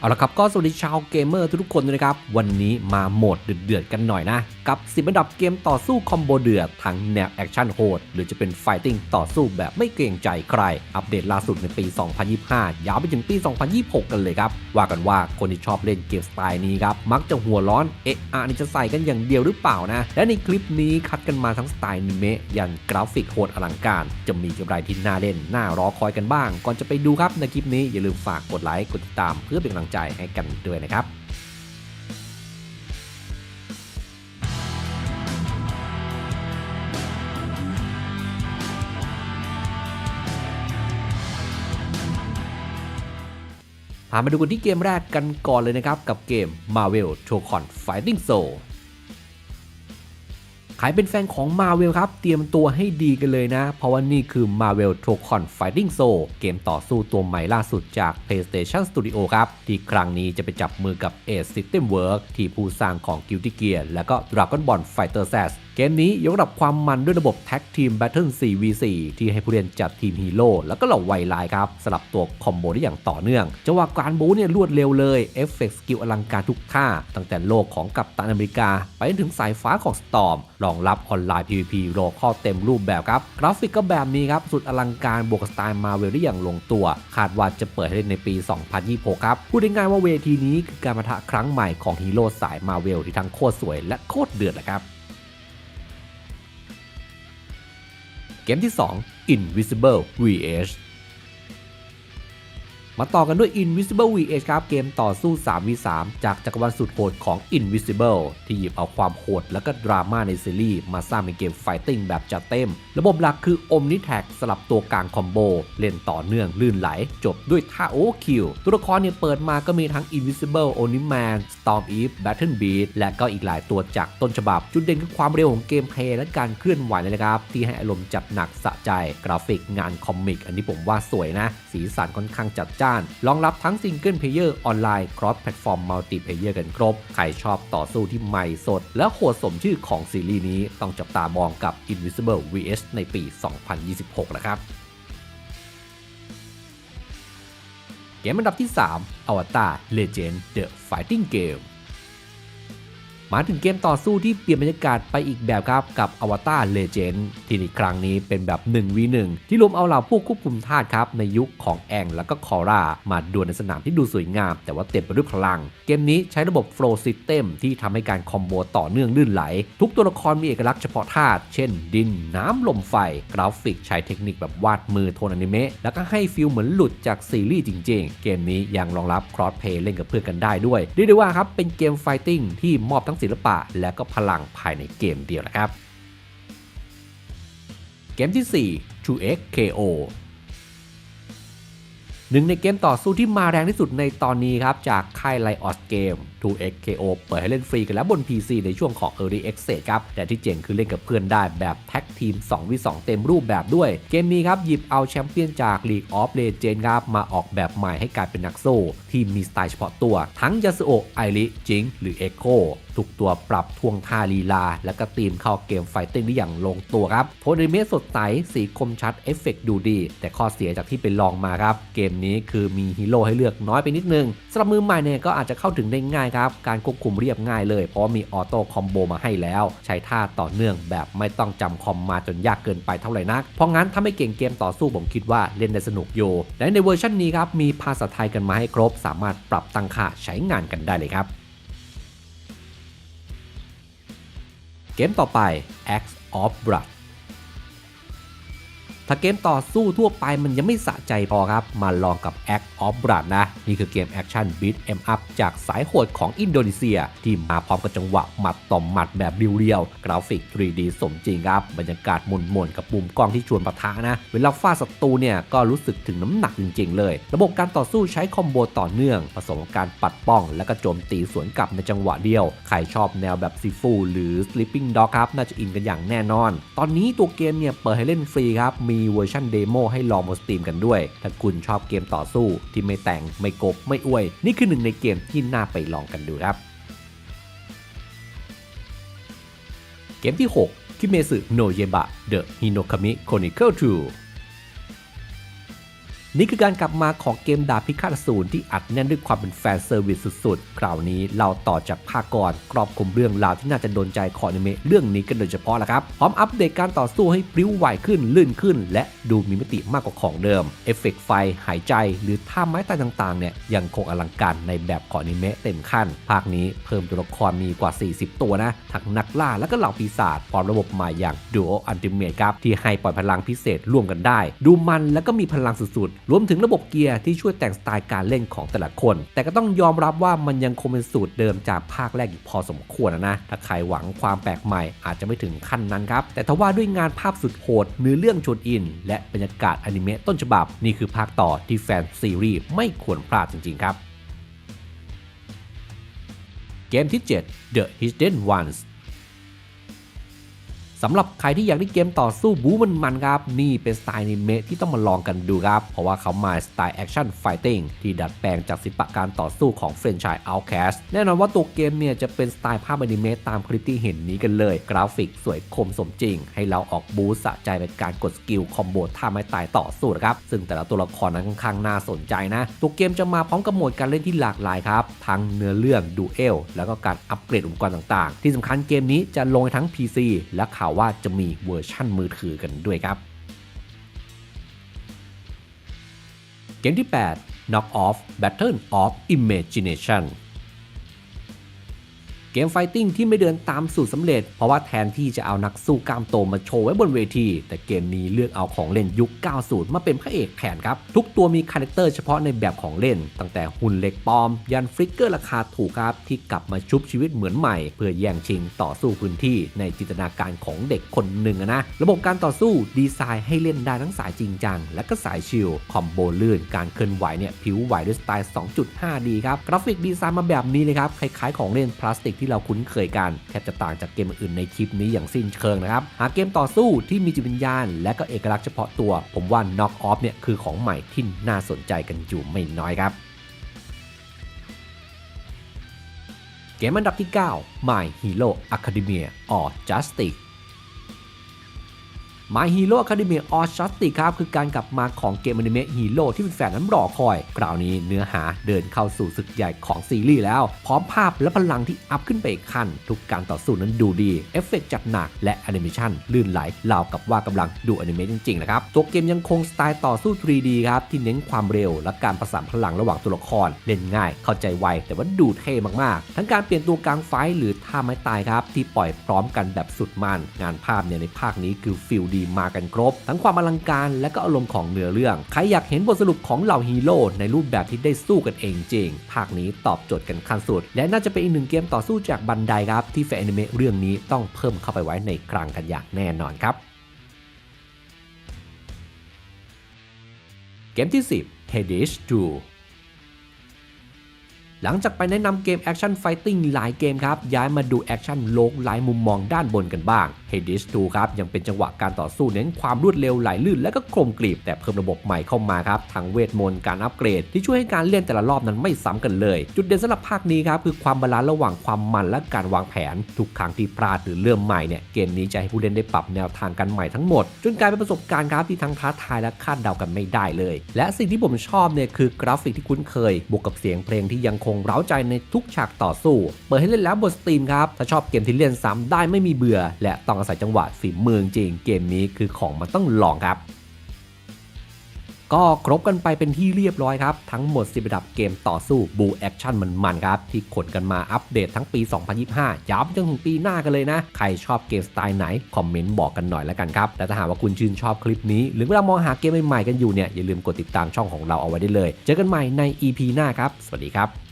เอาละครับก็สวัสดีชาวเกมเมอร์ทุกๆคนด้วยนะครับ วันนี้มาโหมดเดือดๆกันหน่อยนะ กับ 10 อันดับเกมต่อสู้คอมโบเดือดทั้งแนวแอคชั่นโหด หรือจะเป็นไฟติ้งต่อสู้แบบไม่เกรงใจใคร อัปเดตล่าสุดในปี 2025 ยาวไปถึงปี 2026 กันเลยครับ ว่ากันว่าคนที่ชอบเล่นเกมสไตล์นี้ครับ มักจะหัวร้อนเอะอะนี่จะใส่กันอย่างเดียวหรือเปล่านะ และในคลิปนี้คัดกันมาทั้งสไตล์นิเมะยันกราฟิกโหดอลังการ จะมีอะไรที่น่าเล่นน่ารอคอยกันบ้าง ก่อนจะไปดูครับในคลิปนี้อย่าลืมฝากกดไลค์กดติดตามเพื่อเป็นกำลังใจให้กันด้วยนะครับพามาดูกันที่เกมแรกกันก่อนเลยนะครับ กับเกม Marvel t o c o n Fighting Soul ใครเป็นแฟนของ Marvel ครับ เตรียมตัวให้ดีกันเลยนะ เพราะว่านี่คือ Marvel t o c o n Fighting Soul เกมต่อสู้ตัวใหม่ล่าสุดจาก PlayStation Studio ครับ ที่ครั้งนี้จะไปจับมือกับ Ace System Work ที่ผู้สร้างของ Guilty Gear และก็ Dragon Ball Fighter Z เกมนี้ยกระดับความมันด้วยระบบแท็กทีม Battle 4v4 ที่ให้ผู้เล่นจัดทีมฮีโร่แล้วก็เหล่าไวไลน์ครับสลับตัวคอมโบได้อย่างต่อเนื่องจังหวะการบูเนี่ยรวดเร็วเลยเอฟเฟกต์สกิลอลังการทุกท่า ตั้งแต่โลกของกัปตันอเมริกา ไปจนถึงสายฟ้าของสตอร์มรองรับออนไลน์ PVP โลคอลเต็มรูปแบบครับ กราฟิกก็แบบนี้ครับ สุดอลังการบวกสไตล์มาเวลได้อย่างลงตัว คาดว่าจะเปิดให้เล่นในปี 2026 ครับ พูดง่ายๆว่าเวทีนี้คือการประทะครั้งใหม่ของฮีโร่สายมาเวลที่ทั้งโคตรสวยและโคตรเดือดนะครับ เกมที่ 2 Invisible VH มาต่อกันด้วย Invisible VH ครับ เกมต่อสู้ 3v3 จากจักรวาลสุดโหดของ Invisible ที่หยิบเอาความโหดและก็ดราม่าในซีรีส์มาสร้างเป็นเกมไฟติ้งแบบจัดเต็ม ระบบหลักคือ Omni Tag สลับตัวกลางคอมโบ เล่นต่อเนื่องลื่นไหล จบด้วยท่าโอคิวตัวละครเนี่ยเปิดมาก็มีทั้ง Invisible Oni Man Storm Eve Battle Beat และก็อีกหลายตัวจากต้นฉบับ จุดเด่นคือความเร็วของเกมเพลย์และการเคลื่อนไหวเลยนะครับที่ให้อารมณ์จัดหนักสะใจกราฟิกงานคอมิก อันนี้ผมว่าสวยนะ สีสันค่อนข้างจัดจ้านรองรับทั้งซิงเกิลเพลเยอร์ออนไลน์ครอสแพลตฟอร์มมัลติเพลเยอร์กันครบ ใครชอบต่อสู้ที่ใหม่สด และโหดสมชื่อของซีรีส์นี้ต้องจับตามองกับ Invisible vs ในปี 2026 นะครับเกมอันดับที่ 3 Avatar Legend The Fighting Game มาถึงเกมต่อสู้ที่เปลี่ยนบรรยากาศไปอีกแบบครับกับ Avatar Legend ที่ในครั้งนี้เป็นแบบ 1v1 ที่รวมเอาเหล่าผู้ควบคุมธาตุครับในยุคของแองและก็คอร่ามาดวลในสนามที่ดูสวยงาม แต่ว่าเต็มไปด้วยพลัง เกมนี้ใช้ระบบ Flow System ที่ทำให้การคอมโบต่อเนื่องลื่นไหล ทุกตัวละครมีเอกลักษณ์เฉพาะธาตุเช่น ดิน น้ำลมไฟ กราฟิกใช้เทคนิคแบบวาดมือโทนอนิเมะแล้วก็ให้ฟีลเหมือนหลุดจากซีรีส์จริง ๆ เกมนี้ยังรองรับครอสเพย์เล่นกับเพื่อนกันได้ด้วยเรียกได้ว่าครับเป็นเกมไฟติ้งที่มอบทั้งศิลปะและก็พลังภายในเกมเดียวนะครับ เกมที่ 4 2X KO หนึ่งในเกมต่อสู้ที่มาแรงที่สุดในตอนนี้ครับ จากค่ายไลออสเกม 2X KO เปิดให้เล่นฟรีกันแล้วบน PC ในช่วงของ Early Access ครับ แต่ที่เจ๋งคือเล่นกับเพื่อนได้แบบแท็กทีม 2v2 เต็มรูปแบบด้วย เกมนี้ครับ หยิบเอาแชมเปี้ยนจาก League of Legends ครับ มาออกแบบใหม่ให้กลายเป็นนักสู้ ที่มีสไตล์เฉพาะตัว ทั้งยาสุโอะไอริจิงหรือ Echo ทุกตัวปรับท่วงท่าลีลา และก็ตีมเข้าเกมไฟติ้งได้อย่างลงตัวครับโทนิเมะสดใสสีคมชัดเอฟเฟกดูดี แต่ข้อเสียจากที่ไปลองมาครับ เกมนี้คือมีฮีโร่ให้เลือกน้อยไปนิดนึงสำหรับมือใหม่เนี่ยก็อาจจะเข้าถึงได้ง่ายครับ การควบคุมเรียบง่ายเลย เพราะมีออโต้คอมโบมาให้แล้ว ใช้ท่าต่อเนื่องแบบไม่ต้องจำคอมมาจนยากเกินไปเท่าไหร่นัก เพราะงั้นถ้าไม่เก่งเกมต่อสู้ผมคิดว่าเล่นได้สนุกอยู่และในเวอร์ชันนี้ครับมีภาษาไทยกันมาให้ครบ สามารถปรับตั้งค่าใช้งานกันได้เลยครับ เกมต่อไป Axe of Blood ถ้าเกมต่อสู้ทั่วไปมันยังไม่สะใจพอครับ มาลองกับ Act of Blood นะ นี่คือเกมแอคชั่น Beat em up จากสายโหดของอินโดนีเซีย ที่มาพร้อมกับจังหวะหมัดต่อหมัดแบบเรียวๆ กราฟิก 3D สมจริงครับ บรรยากาศมนๆ กับปุ่มกล้องที่ชวนปะทะนะ เวลาฟาดศัตรูเนี่ยก็รู้สึกถึงน้ำหนักจริงๆ เลย ระบบการต่อสู้ใช้คอมโบต่อเนื่อง ผสมกับการปัดป้อง และก็โจมตีสวนกลับในจังหวะเดียว ใครชอบแนวแบบซีฟูหรือ Sleeping Dog ครับน่าจะอินกันอย่างแน่นอน ตอนนี้ตัวเกมเนี่ยเปิดให้เล่นฟรีครับมีมีเวอร์ชันเดโมให้ลองบนสตรีมกันด้วย ถ้าคุณชอบเกมต่อสู้ที่ไม่แต่งไม่กบไม่อวย นี่คือหนึ่งในเกมที่น่าไปลองกันดูครับ เกมที่ 6 คิเมสึโนเยบะ The Hinokami Chronicle 2 นี่คือการกลับมาของเกมดาบพิฆาตอสูรที่อัดแน่นด้วยความเป็นแฟนเซอร์วิสสุดๆ คราวนี้เราต่อจากภาคก่อนครอบคุมเรื่องราวที่น่าจะโดนใจคอนิเมะเรื่องนี้กันโดยเฉพาะแหละครับ พร้อมอัปเดตการต่อสู้ให้พริ้วไหวขึ้นลื่นขึ้น และดูมีมิติมากกว่าของเดิม เอฟเฟกต์ไฟ หายใจ หรือท่าไม้ตายต่างๆเนี่ยยังคงอลังการในแบบคอนิเมะเต็มขั้น ภาคนี้เพิ่มตัวละครมีกว่า 40 ตัวนะทั้งนักล่าและก็เหล่าปีศาจพร้อมระบบใหม่อย่าง Duo Ultimate ครับที่ให้ปล่อยพลังพิเศษร่วมกันได้ ดูมันแล้วก็มีพลังสุดๆรวมถึงระบบเกียร์ที่ช่วยแต่งสไตล์การเล่นของแต่ละคน แต่ก็ต้องยอมรับว่ามันยังคงเป็นสูตรเดิมจากภาคแรกอีกพอสมควรนะ ถ้าใครหวังความแปลกใหม่อาจจะไม่ถึงขั้นนั้นครับ แต่ทว่าด้วยงานภาพสุดโหดเนื้อเรื่องชวนอิน และบรรยากาศอนิเมะต้นฉบับ นี่คือภาคต่อที่แฟนซีรีส์ไม่ควรพลาดจริงๆครับ เกมที่ 7 The Hidden Ones สำหรับใครที่อยากได้เกมต่อสู้บู๊มันๆครับ นี่เป็นสไตล์นิเมะที่ต้องมาลองกันดูครับ เพราะว่าเขามาสไตล์แอคชั่นไฟติ้งที่ดัดแปลงจากศิลปะการต่อสู้ของเฟรนช์ชาย Outcast แน่นอนว่าตัวเกมเนี่ยจะเป็นสไตล์ภาพอนิเมะตามคลิปที่เห็นนี้กันเลย กราฟิกสวยคมสมจริง ให้เราออกบู๊สะใจเป็นการกดสกิลคอมโบท่าไม้ตายต่อสู้นะครับซึ่งแต่ละตัวละครนั้นค่อนข้างน่าสนใจนะ ตัวเกมจะมาพร้อมกับโหมดการเล่นที่หลากหลายครับทั้งเนื้อเรื่องดูเอลแล้วก็การอัปเกรดอุปกรณ์ต่างๆ ที่สำคัญเกมนี้จะลงทั้ง PC และข่าวว่าจะมีเวอร์ชั่นมือถือกันด้วยครับ เกมที่ 8 Knock Off Battle of Imagination เกมไฟติ้งที่ไม่เดินตามสูตรสำเร็จ เพราะว่าแทนที่จะเอานักสู้กล้ามโตมาโชว์ไว้บนเวที แต่เกมนี้เลือกเอาของเล่นยุค 90 มาเป็นพระเอกแทนครับ ทุกตัวมีคาแรคเตอร์เฉพาะในแบบของเล่น ตั้งแต่หุ่นเหล็กปลอม ยันฟลิกเกอร์ราคาถูกครับ ที่กลับมาชุบชีวิตเหมือนใหม่ เพื่อแย่งชิงต่อสู้พื้นที่ในจินตนาการของเด็กคนหนึ่งนะระบบการต่อสู้ดีไซน์ให้เล่นได้ทั้งสายจริงจัง และก็สายชิลคอมโบลื่นการเคลื่อนไหวเนี่ยผิวไหวด้วยสไตล์ 2.5D ครับกราฟิกดีไซน์มาแบบนี้เลยครับคล้ายๆของเล่นพลาสติกที่เราคุ้นเคยกันแทบจะต่างจากเกมอื่นในคลิปนี้อย่างสิ้นเชิงนะครับ หากเกมต่อสู้ที่มีจิตวิญญาณ และก็เอกลักษณ์เฉพาะตัว ผมว่า Knock Off เนี่ยคือของใหม่ที่น่าสนใจกันอยู่ไม่น้อยครับเกมอันดับที่ 9 My Hero Academia or Justice My Hero Academia or Justice ครับ คือการกลับมาของเกมอนิเมะฮีโร่ที่เป็นแฟนนั้นรอคอย คราวนี้เนื้อหาเดินเข้าสู่ศึกใหญ่ของซีรีส์แล้ว พร้อมภาพและพลังที่อัพขึ้นไปอีกขั้น ทุกการต่อสู้นั้นดูดี เอฟเฟกต์จัดหนักและแอนิเมชันลื่นไหลราวกับว่ากำลังดูอนิเมะจริงๆนะครับ ตัวเกมยังคงสไตล์ต่อสู้ 3D ครับ ที่เน้นความเร็ว และการประสานพลังระหว่างตัวละคร เล่นง่าย เข้าใจไว แต่ว่าดูเท่มากๆ ทั้งการเปลี่ยนตัวกลางไฟหรือท่าไม้ตายครับที่ปล่อยพร้อมกันแบบสุดมันงานภาพเนี่ยในภาคนี้คือฟิลดมากันครบ ทั้งความอลังการและก็อารมณ์ของเนื้อเรื่อง ใครอยากเห็นบทสรุปของเหล่าฮีโร่ในรูปแบบที่ได้สู้กันเองจริง ภาคนี้ตอบโจทย์กันขั้นสุด และน่าจะเป็นอีกหนึ่งเกมต่อสู้จากบันไดครับ ที่แฟนอนิเมะเรื่องนี้ต้องเพิ่มเข้าไปไว้ในคลังกันอย่างแน่นอนครับเกมที่ 10 Hades 2หลังจากไปแนะนำเกมแอคชั่นไฟติ้งหลายเกมครับ ย้ายมาดูแอคชั่นโลกหลายมุมมองด้านบนกันบ้าง Hades 2ครับยังเป็นจังหวะการต่อสู้เน้นความรวดเร็วไหลลื่นและก็คมกรีบ แต่เพิ่มระบบใหม่เข้ามาครับทั้งเวทมนต์การอัปเกรด ที่ช่วยให้การเล่นแต่ละรอบนั้นไม่ซ้ำกันเลย จุดเด่นสำหรับภาคนี้ครับคือความบาลานซ์ระหว่างความมันและการวางแผน ทุกครั้งที่พลาดหรือเริ่มใหม่เนี่ยเกมนี้จะให้ผู้เล่นได้ปรับแนวทางกันใหม่ทั้งหมด จนกลายเป็นประสบการณ์ครับที่ทั้งท้าทายและคาดเดากันไม่ได้เลย และสิ่งที่ผมชอบเนี่ยคือกราฟิกที่คุ้นเคย บวกกับเสียงเพลงที่ยังคงเร้าใจในทุกฉากต่อสู้ เปิดให้เล่นแล้วบนสตรีมครับถ้าชอบเกมที่เล่นซ้ำได้ไม่มีเบื่อ และต้องอาศัยจังหวะฝีมือจริงเกมนี้คือของมันต้องลองครับก็ครบกันไปเป็นที่เรียบร้อยครับ ทั้งหมดสิบระดับเกมต่อสู้บูแอคชั่นมันๆครับ ที่ขนกันมาอัปเดตทั้งปี 2025 ย้ำจนถึงปีหน้ากันเลยนะ ใครชอบเกมสไตล์ไหน คอมเมนต์บอกกันหน่อยแล้วกันครับ และถ้าหากว่าคุณชื่นชอบคลิปนี้ หรือเวลามองหาเกมใหม่ๆกันอยู่เนี่ยอย่าลืมกดติดตามช่องของเราเอาไว้ได้เลย เจอกันใหม่ใน EP หน้าครับ สวัสดีครับ